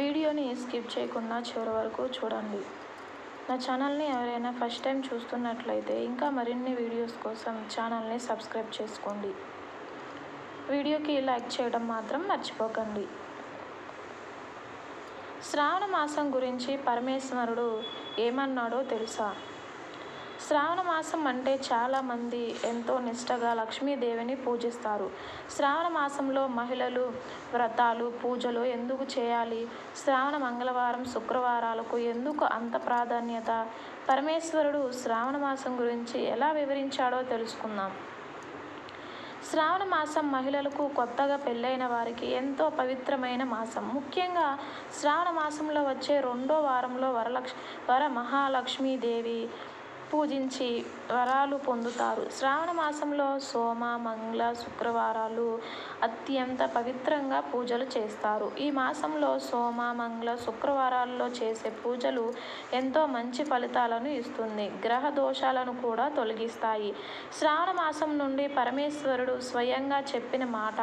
వీడియోని స్కిప్ చేయకుండా చివరి వరకు చూడండి. నా ఛానల్ని ఎవరైనా ఫస్ట్ టైం చూస్తున్నట్లయితే ఇంకా మరిన్ని వీడియోస్ కోసం ఛానల్ని సబ్స్క్రైబ్ చేసుకోండి. వీడియోకి లైక్ చేయడం మాత్రం మర్చిపోకండి. శ్రావణ మాసం గురించి పరమేశ్వరుడు ఏమన్నాడో తెలుసా? శ్రావణ మాసం అంటే చాలామంది ఎంతో నిష్టగా లక్ష్మీదేవిని పూజిస్తారు. శ్రావణ మాసంలో మహిళలు వ్రతాలు పూజలు ఎందుకు చేయాలి? శ్రావణ మంగళవారం శుక్రవారాలకు ఎందుకు అంత ప్రాధాన్యత? పరమేశ్వరుడు శ్రావణ మాసం గురించి ఎలా వివరించాడో తెలుసుకుందాం. శ్రావణ మాసం మహిళలకు కొత్తగా పెళ్ళైన వారికి ఎంతో పవిత్రమైన మాసం. ముఖ్యంగా శ్రావణ మాసంలో వచ్చే రెండో వారంలో వరలక్ష్ వర మహాలక్ష్మీదేవి పూజించి వరాలు పొందుతారు. శ్రావణ మాసంలో సోమ మంగళ శుక్రవారాలు అత్యంత పవిత్రంగా పూజలు చేస్తారు. ఈ మాసంలో సోమ మంగళ శుక్రవారాల్లో చేసే పూజలు ఎంతో మంచి ఫలితాలను ఇస్తుంది. గ్రహ దోషాలను కూడా తొలగిస్తాయి. శ్రావణ మాసం నుండి పరమేశ్వరుడు స్వయంగా చెప్పిన మాట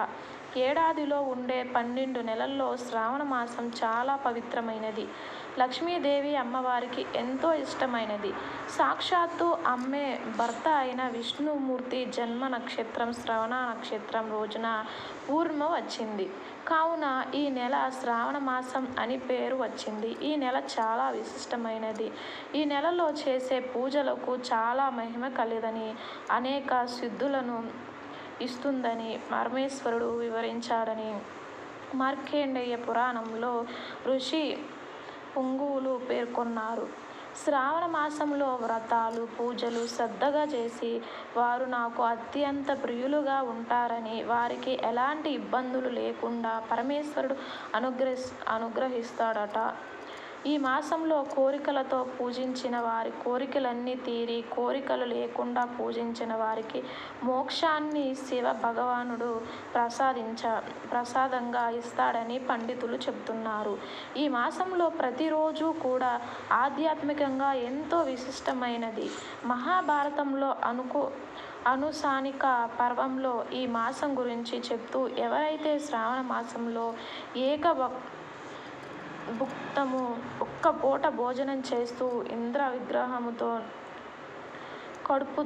ఏడాదిలో ఉండే పన్నెండు నెలల్లో శ్రావణ మాసం చాలా పవిత్రమైనది. లక్ష్మీదేవి అమ్మవారికి ఎంతో ఇష్టమైనది. సాక్షాత్తు అమ్మే భర్త అయిన విష్ణుమూర్తి జన్మ నక్షత్రం శ్రవణ నక్షత్రం రోజున పూర్ణ వచ్చింది. కావున ఈ నెల శ్రావణ మాసం అని పేరు వచ్చింది. ఈ నెల చాలా విశిష్టమైనది. ఈ నెలలో చేసే పూజలకు చాలా మహిమ కలదని అనేక సిద్ధులను ఇస్తుందని పరమేశ్వరుడు వివరించాడని మార్కేండేయ పురాణంలో ఋషి పుంగువులు పేర్కొన్నారు. శ్రావణ మాసంలో వ్రతాలు పూజలు శ్రద్ధగా చేసి వారు నాకు అత్యంత ప్రియులుగా ఉంటారని వారికి ఎలాంటి ఇబ్బందులు లేకుండా పరమేశ్వరుడు అనుగ్రహి అనుగ్రహిస్తాడట. ఈ మాసంలో కోరికలతో పూజించిన వారి కోరికలన్నీ తీరి కోరికలు లేకుండా పూజించిన వారికి మోక్షాన్ని శివ భగవానుడు ప్రసాదించ ప్రసాదంగా ఇస్తాడని పండితులు చెబుతున్నారు. ఈ మాసంలో ప్రతిరోజు కూడా ఆధ్యాత్మికంగా ఎంతో విశిష్టమైనది. మహాభారతంలో అనుకో అనుసానిక పర్వంలో ఈ మాసం గురించి చెప్తూ ఎవరైతే శ్రావణ మాసంలో ఏక భుక్తము ఒక్క పూట భోజనం చేస్తూ ఇంద్ర విగ్రహముతో కడుపు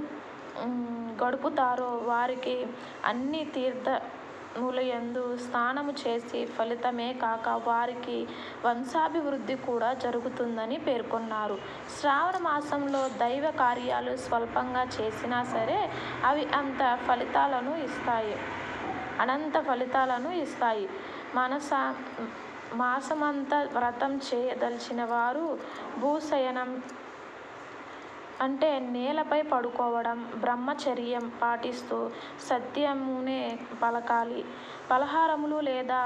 గడుపుతారో వారికి అన్ని తీర్థములయందు స్నానము చేసి ఫలితమే కాక వారికి వంశాభివృద్ధి కూడా జరుగుతుందని పేర్కొన్నారు. శ్రావణ మాసంలో దైవ కార్యాలు స్వల్పంగా చేసినా సరే అవి అంత ఫలితాలను ఇస్తాయి. అనంత ఫలితాలను ఇస్తాయి. మనస మాసమంతా వ్రతం చేయదలిచిన వారు భూశయనం అంటే నేలపై పడుకోవడం బ్రహ్మచర్యం పాటిస్తూ సత్యమునే పలకాలి. పలహారములు లేదా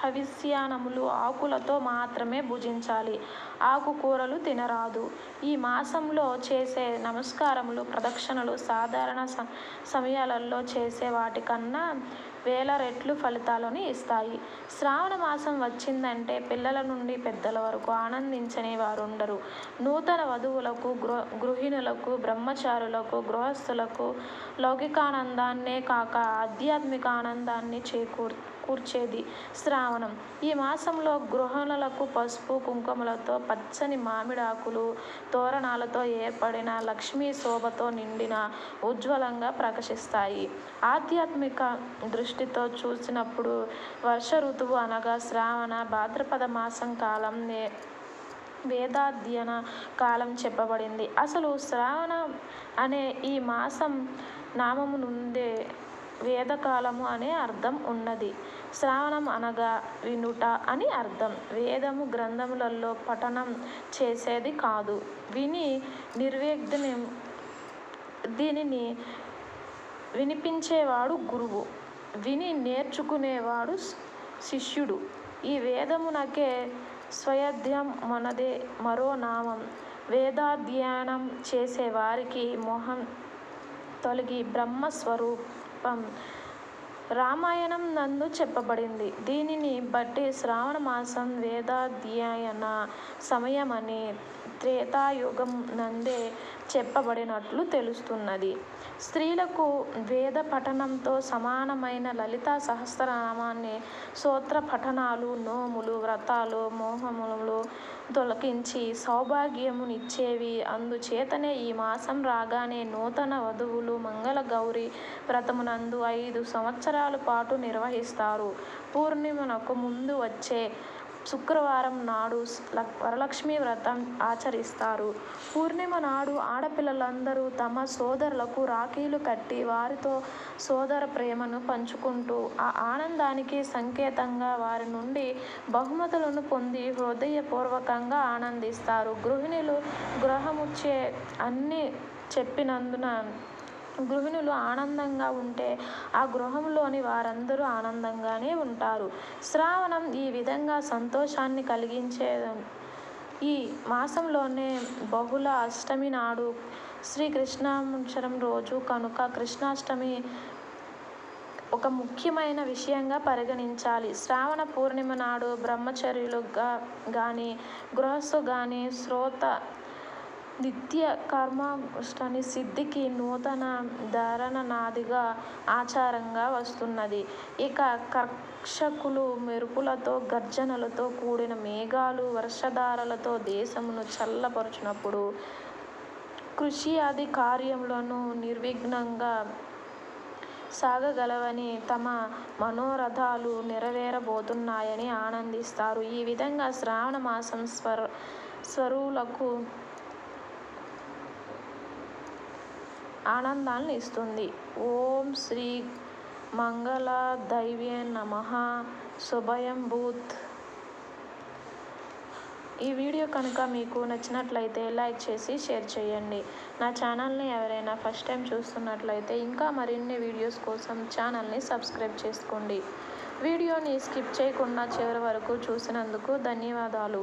హవిస్యానములు ఆకులతో మాత్రమే భుజించాలి. ఆకుకూరలు తినరాదు. ఈ మాసంలో చేసే నమస్కారములు ప్రదక్షిణలు సాధారణ స సమయాలలో చేసే వాటికన్నా వేల రెట్లు ఫలితాలను ఇస్తాయి. శ్రావణ మాసం వచ్చిందంటే పిల్లల నుండి పెద్దల వరకు ఆనందించని వారు ఉండరు నూతన వధువులకు గృహ గృహిణులకు బ్రహ్మచారులకు గృహస్థులకు లౌకికానందాన్నే కాక ఆధ్యాత్మిక ఆనందాన్ని చేకూర్ కూర్చేది. శ్రావణం. ఈ మాసంలో గృహణులకు పసుపు కుంకుమలతో పచ్చని మామిడాకులు తోరణాలతో ఏర్పడిన లక్ష్మీ శోభతో నిండిన ఉజ్వలంగా ప్రకాశిస్తాయి. ఆధ్యాత్మిక దృష్టితో చూసినప్పుడు వర్ష ఋతువు అనగా శ్రావణ భాద్రపద మాసం కాలం వేదాధ్యయన కాలం చెప్పబడింది. అసలు శ్రావణ అనే ఈ మాసం నామము నుండే వేదకాలము అనే అర్థం ఉన్నది. శ్రావణం అనగా వినుట అని అర్థం. వేదము గ్రంథములలో పఠనం చేసేది కాదు. విని నిర్వేగ్ని దీనిని వినిపించేవాడు గురువు. విని నేర్చుకునేవాడు శిష్యుడు. ఈ వేదమునకే స్వయధ్యం మనదే మరో నామం. వేదాధ్యయనం చేసే వారికి తొలగి బ్రహ్మస్వరూప్ రామాయణం నందు చెప్పబడింది. దీనిని బట్టి శ్రావణ మాసం వేదాధ్యయన సమయమని త్రేతాయుగం నందే చెప్పబడినట్లు తెలుస్తున్నది. స్త్రీలకు వేద పఠనంతో సమానమైన లలితా సహస్రనామాన్ని సూత్ర పఠనాలు నోములు వ్రతాలు మోహములు తొలగించి సౌభాగ్యమునిచ్చేవి. అందుచేతనే ఈ మాసం రాగానే నూతన వధువులు మంగళ మంగళగౌరి వ్రతమునందు ఐదు సంవత్సరాల పాటు నిర్వహిస్తారు. పూర్ణిమనకు ముందు వచ్చే శుక్రవారం నాడు వరలక్ష్మి వ్రతం ఆచరిస్తారు. పూర్ణిమ నాడు ఆడపిల్లలందరూ తమ సోదరులకు రాఖీలు కట్టి వారితో సోదర ప్రేమను పంచుకుంటూ ఆ ఆనందానికి సంకేతంగా వారి నుండి బహుమతులను పొంది హృదయపూర్వకంగా ఆనందిస్తారు. గృహిణులు గృహముచ్చే అన్ని చెప్పినందున గృహిణులు ఆనందంగా ఉంటే ఆ గృహంలోని వారందరూ ఆనందంగానే ఉంటారు. శ్రావణం ఈ విధంగా సంతోషాన్ని కలిగించే ఈ మాసంలోనే బహుళ అష్టమి నాడు శ్రీకృష్ణాక్షరం రోజు కనుక కృష్ణాష్టమి ఒక ముఖ్యమైన విషయంగా పరిగణించాలి. శ్రావణ పూర్ణిమ నాడు బ్రహ్మచర్యులుగా కానీ గృహస్థు కానీ శ్రోత నిత్య కర్మానుష్ఠాన సిద్ధికి నూతన ధారణనాదిగా ఆచారంగా వస్తున్నది. ఇక కర్షకులు మెరుపులతో గర్జనలతో కూడిన మేఘాలు వర్షధారలతో దేశమును చల్లపరచునప్పుడు కృషి ఆది కార్యములను నిర్విఘ్నంగా సాగగలవని తమ మనోరథాలు నెరవేరబోతున్నాయని ఆనందిస్తారు. ఈ విధంగా శ్రావణ మాసం స్వర స్వరులకు ఆనందాన్ని ఇస్తుంది. ఓం శ్రీ మంగళ దైవ్య నమ. శుభయం భూత్ ఈ వీడియో కనుక మీకు నచ్చినట్లయితే లైక్ చేసి షేర్ చేయండి. నా ఛానల్ని ఎవరైనా ఫస్ట్ టైం చూస్తున్నట్లయితే ఇంకా మరిన్ని వీడియోస్ కోసం ఛానల్ని సబ్స్క్రైబ్ చేసుకోండి. వీడియోని స్కిప్ చేయకుండా చివరి వరకు చూసినందుకు ధన్యవాదాలు.